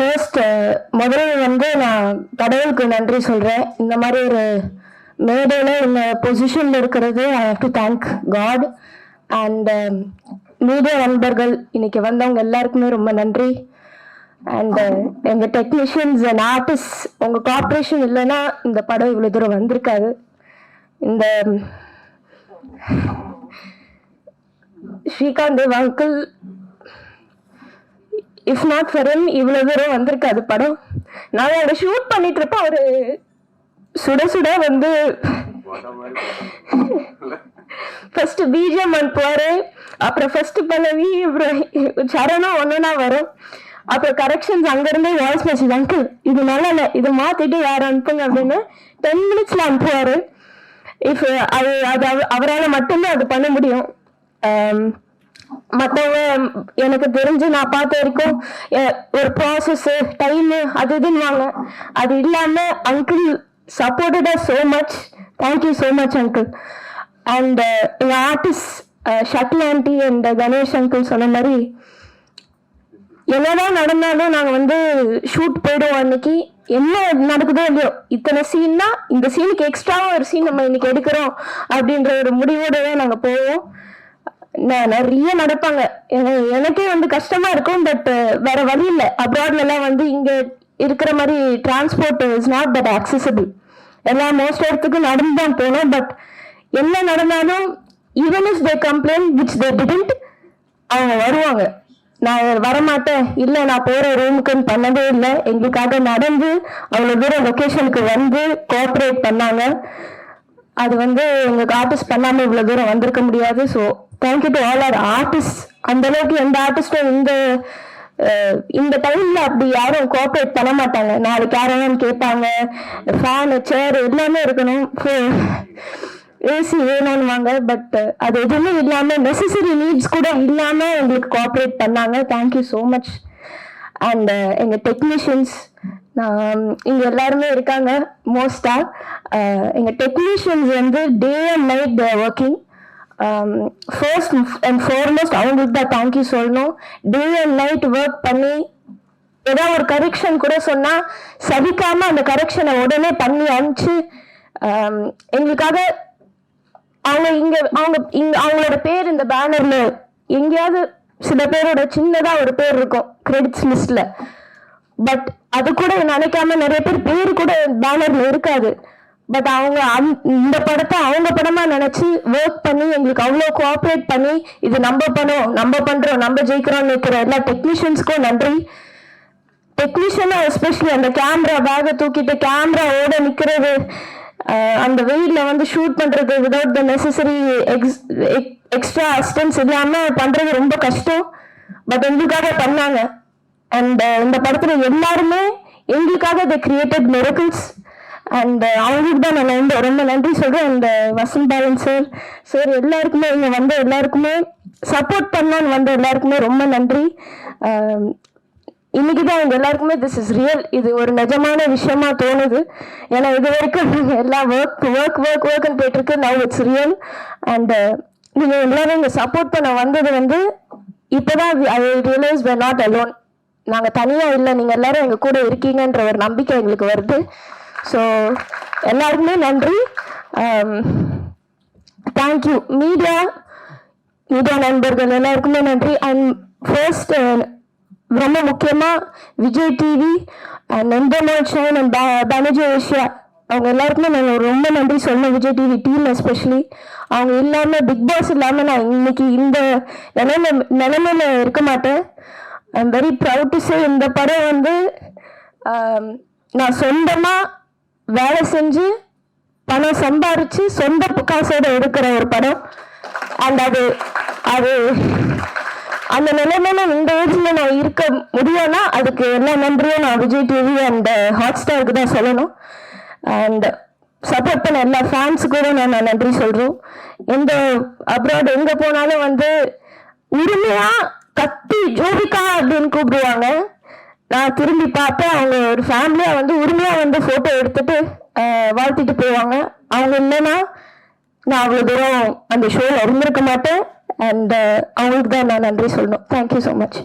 First முதல்ல வந்து நான் கடவுளுக்கு நன்றி சொல்கிறேன் இந்த மாதிரி ஒரு மேடையில் இந்த பொசிஷனில் இருக்கிறது I have to thank God and media நண்பர்கள் இன்னைக்கு வந்தவங்க எல்லாருக்குமே ரொம்ப நன்றி. அண்ட் எங்கள் டெக்னீஷியன்ஸ் அண்ட் ஆர்டிஸ்ட் உங்கள் கோஆப்ரேஷன் இல்லைன்னா இந்த படம் இவ்வளோ தூரம் வந்திருக்காது. இந்த Srikanth uncle if not for him இவ்வளோ தூரம் வந்திருக்காது படம். நான் அதை ஷூட் பண்ணிட்டு இருப்பேன் அவரு சுட சுட வந்து ஃபர்ஸ்ட் பிஜிஎம் அனுப்புவாரு அப்புறம் ஃபர்ஸ்ட் பல்லவி அப்புறம் சரணம் ஒன்றுனா வரும். அப்புறம் கரெக்ஷன்ஸ் அங்கேருந்தே வாய்ஸ் மெசேஜ் அங்கிள் இது நல்லா இல்லை இதை மாற்றிட்டு யார் அனுப்புங்க அப்படின்னு டென் மினிட்ஸில் அனுப்புவார். இஃப் அது அது அவரால் மட்டும்தான் அது பண்ண முடியும். Um, மற்றவங்க எனக்கு தெரிஞ்சு நான் பார்த்த வரைக்கும் ஒரு ப்ராசஸ் டைமு அது இதுன்னு அது இல்லாமல் uncle சப்போர்ட்டடா so much thank you so much uncle and எங்கள் artist shuttle aunty and Ganesh uncle சொன்ன மாதிரி என்னதான் நடந்தாலும் நாங்கள் வந்து ஷூட் போயிடுவோம் அன்னைக்கு. என்ன நடக்குதோ இல்லையோ இத்தனை சீன்னா இந்த சீனுக்கு எக்ஸ்ட்ராவும் ஒரு சீன் நம்ம இன்னைக்கு எடுக்கிறோம் அப்படின்ற ஒரு முடிவோடு தான் நாங்கள் போவோம். நிறைய நடப்பாங்க. எனக்கே வந்து கஷ்டமா இருக்கும் பட் வேற வழி இல்லை. அப்ராட்ல எல்லாம் வந்து இங்க இருக்கிற மாதிரி transport is not that accessible எல்லா மோஸ்ட் இடத்துக்கும் நடந்து தான் போனோம் பட் என்ன நடந்தாலும் even is they complaint which they didn't அவங்க வருவாங்க. நான் வரமாட்டேன். இல்லை நான் போகிற ரூமுக்குன்னு பண்ணதே இல்லை. எங்களுக்காக நடந்து அவ்வளோ தூரம் லொக்கேஷனுக்கு வந்து கோஆப்ரேட் பண்ணாங்க. அது வந்து எங்களுக்கு ஆர்டிஸ்ட் பண்ணாமல் இவ்வளோ தூரம் வந்திருக்க முடியாது. So thank you to all our artist அந்த அளவுக்கு எந்த ஆர்டிஸ்டும் இந்த இந்த டைம்ல அப்படி யாரும் கோஆப்ரேட் பண்ண மாட்டாங்க. நாளைக்கு யாரும் கேட்பாங்க? ஃபேனு சேர் எல்லாமே இருக்கணும். ஏசி வேணும்னுவாங்க பட் அது எதுவுமே இல்லாமல் நெசசரி நீட்ஸ் கூட இல்லாமல் எங்களுக்கு கோஆப்ரேட் பண்ணாங்க. Thank you so much and எங்கள் டெக்னீஷியன்ஸ் நான் இங்க எல்லாருமே இருக்காங்க மோஸ்டா எங்க டெக்னீஷியன்ஸ் வந்து day and night working first and foremost அவங்களுக்கு தான் தேங்க்யூ சொல்லணும். டே அண்ட் நைட் ஒர்க் பண்ணி ஏதாவது ஒரு கரெக்ஷன் கூட சொன்னால் சதிக்காமல் அந்த கரெக்ஷனை உடனே பண்ணி அனுப்பிச்சு um, எங்களுக்காக அவங்க இங்கே அவங்க இங்க அவங்களோட பேர் இந்த பேனரில் எங்கேயாவது சில பேரோட சின்னதாக ஒரு பேர் இருக்கும் கிரெடிட்ஸ் லிஸ்ட்டில் பட் அது கூட நினைக்காம நிறைய பேர் பேர் கூட பேனரில் இருக்காது. பட் அவங்க இந்த படத்தை அவங்க படமா நினைச்சு ஒர்க் பண்ணி எங்களுக்கு அவ்வளோ கோஆப்ரேட் பண்ணி இது நம்ம பண்ணோம் நம்ம பண்றோம் நம்ம ஜெயிக்கிறோம்னு இருக்கிற எல்லா டெக்னீஷியன்ஸ்க்கும் நன்றி. டெக்னீஷியனா எஸ்பெஷலி அந்த கேமரா பேகை தூக்கிட்டு கேமரா ஓட நிக்கிறது அந்த வெயிட்ல வந்து ஷூட் பண்றது without the necessary ex extra assistance இல்லாம பண்றது ரொம்ப கஷ்டம். பட் எங்களுக்காக பண்ணாங்க. அண்ட் இந்த படத்துல எல்லாருமே எங்களுக்காக the created miracles and uh, அவங்களுக்கு தான் நான் வந்து ரொம்ப நன்றி சொல்கிறேன் அண்ட் வசந்தாலன் சார் சார் எல்லாருக்குமே இங்கே வந்த எல்லாருக்குமே சப்போர்ட் பண்ணான்னு வந்த எல்லாருக்குமே ரொம்ப நன்றி. Um, இன்னைக்கு தான் அவங்க எல்லாருக்குமே திஸ் இஸ் ரியல் இது ஒரு நிஜமான விஷயமா தோணுது. ஏன்னா இது வரைக்கும் எல்லாம் ஒர்க் ஒர்க் ஒர்க் ஒர்க்னு போயிட்டு இருக்கு நவ் இட்ஸ் ரியல் அண்ட் நீங்க எல்லாரும் இங்க சப்போர்ட் பண்ண வந்தது வந்து இப்பதான் ஐ ரியலைஸ் we're நாட் அலோன் நாங்க தனியா இல்லை நீங்க எல்லாரும் எங்க கூட இருக்கீங்கன்ற ஒரு நம்பிக்கை எங்களுக்கு வருது. ஸோ எல்லாருக்குமே நன்றி. தேங்க்யூ மீடியா மீடியா நண்பர்கள் எல்லாருக்குமே நன்றி. அண்ட் ஃபர்ஸ்ட் uh, ரொம்ப முக்கியமாக Vijay TV and Endemol Shine and Banijay Asia. அவங்க எல்லாருக்குமே நான் ரொம்ப நன்றி சொன்னேன் விஜய் டிவி டீம் எஸ்பெஷலி அவங்க இல்லாமல் பிக் பாஸ் இல்லாமல் நான் இன்னைக்கு இந்த நிலைமை நிலைமையில இருக்க மாட்டேன். I am very proud to say இந்த படம் வந்து um, நான் சொந்தமாக வேலை செஞ்சு பணம் சம்பாரிச்சு சொந்த காசோட எடுக்கிற ஒரு படம். அண்ட் அது அது அந்த நிலைமையில இந்த ஏஜ்ல நான் இருக்க முடியும்னா அதுக்கு எல்லா நன்றியும் நான் விஜய் டிவி அண்ட் ஹாட் ஸ்டாருக்கு தான் சொல்லணும். அண்ட் சப்போர்ட் பண்ண எல்லா ஃபேன்ஸுக்கும் கூட நான் நன்றி சொல்கிறோம் எந்த அப்ராட் எங்கே போனாலும் வந்து உரிமையாக கத்தி ஜோபிகா அப்படின்னு கூப்பிடுவாங்க. நான் திரும்பி பார்த்தேன் அவங்க ஒரு ஃபேமிலியாக வந்து உரிமையாக வந்து ஃபோட்டோ எடுத்துட்டு வாழ்த்திட்டு போவாங்க அவங்க இல்லைன்னா நான் அவ்வளோ தூரம் அந்த ஷோவில் இருந்திருக்க மாட்டேன். அண்ட் அவங்களுக்கு தான் நான் நன்றி சொல்லணும். Thank you so much